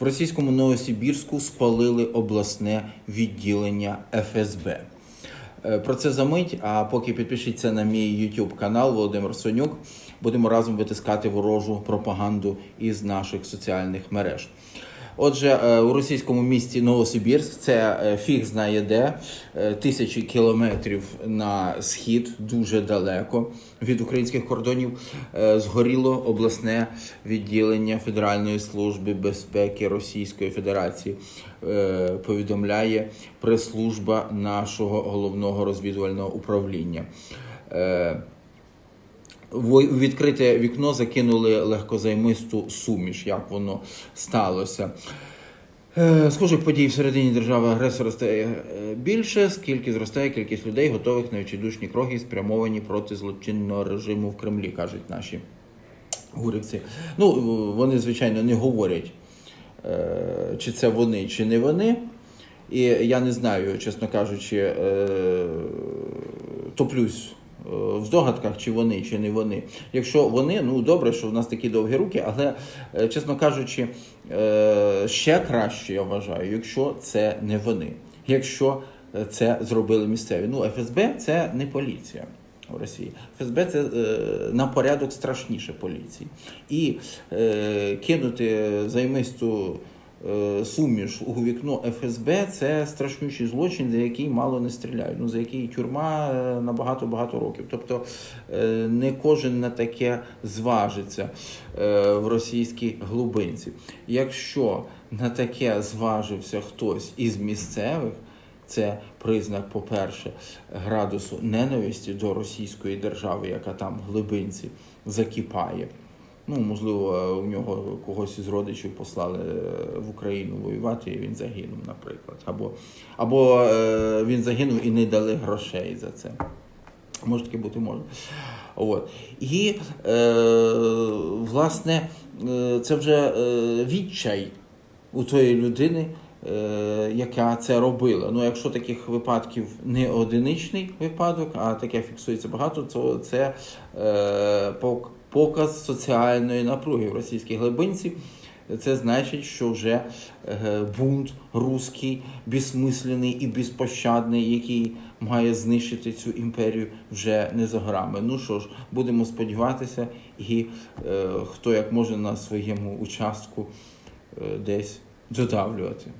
В російському Новосибірську спалили обласне відділення ФСБ. Е, Про це за мить, а поки підпишіться на мій YouTube канал Володимир Сонюк. Будемо разом витискати ворожу пропаганду із наших соціальних мереж. Отже, е, у російському місті Новосибірськ, це е, фіг знає де, е, тисячі кілометрів на схід, дуже далеко від українських кордонів, згоріло обласне відділення Федеральної служби безпеки Російської Федерації. Повідомляє прес-служба нашого головного розвідувального управління. Відкрите вікно закинули легкозаймисту суміш, як воно сталося. Е, Схожих подій всередині держави агресора стає е, більше, скільки зростає кількість людей, готових на відчайдушні кроки, спрямовані проти злочинного режиму в Кремлі, кажуть наші гурівці. Ну, вони, звичайно, не говорять, е, чи це вони, чи не вони. І я не знаю, чесно кажучи, топлюсь в здогадках, чи вони, чи не вони. Якщо вони, ну добре, що в нас такі довгі руки, але, е, чесно кажучи, е, ще краще я вважаю, якщо це не вони. Якщо е, це зробили місцеві. Ну, ФСБ це не поліція. У Росії ФСБ це е, на порядок страшніше поліції. І е, кинути займисту е, суміш у вікно ФСБ це страшнючий злочин, за який мало не стріляють. Ну за який тюрма е, на багато багато років. Тобто е, не кожен на таке зважиться е, в російській глибинці. Якщо на таке зважився хтось із місцевих. Це признак, по-перше, градусу ненависті до російської держави, яка там в глибинці закипає. Ну, можливо, у нього когось із родичів послали е, в Україну воювати, і він загинув, наприклад. Або, або е, він загинув і не дали грошей за це. Може таке бути може. От. І, е, власне, е, це вже відчай у тої людини, е, яка це робила. Ну, якщо таких випадків не одиничний випадок, а таке фіксується багато, то це е, пок- показ соціальної напруги в російській глибинці. Це значить, що вже е, бунт руський, безсмислений і безпощадний, який має знищити цю імперію, вже не за горами. Ну що ж, будемо сподіватися, і е, хто як може на своєму участку е, десь додавлювати.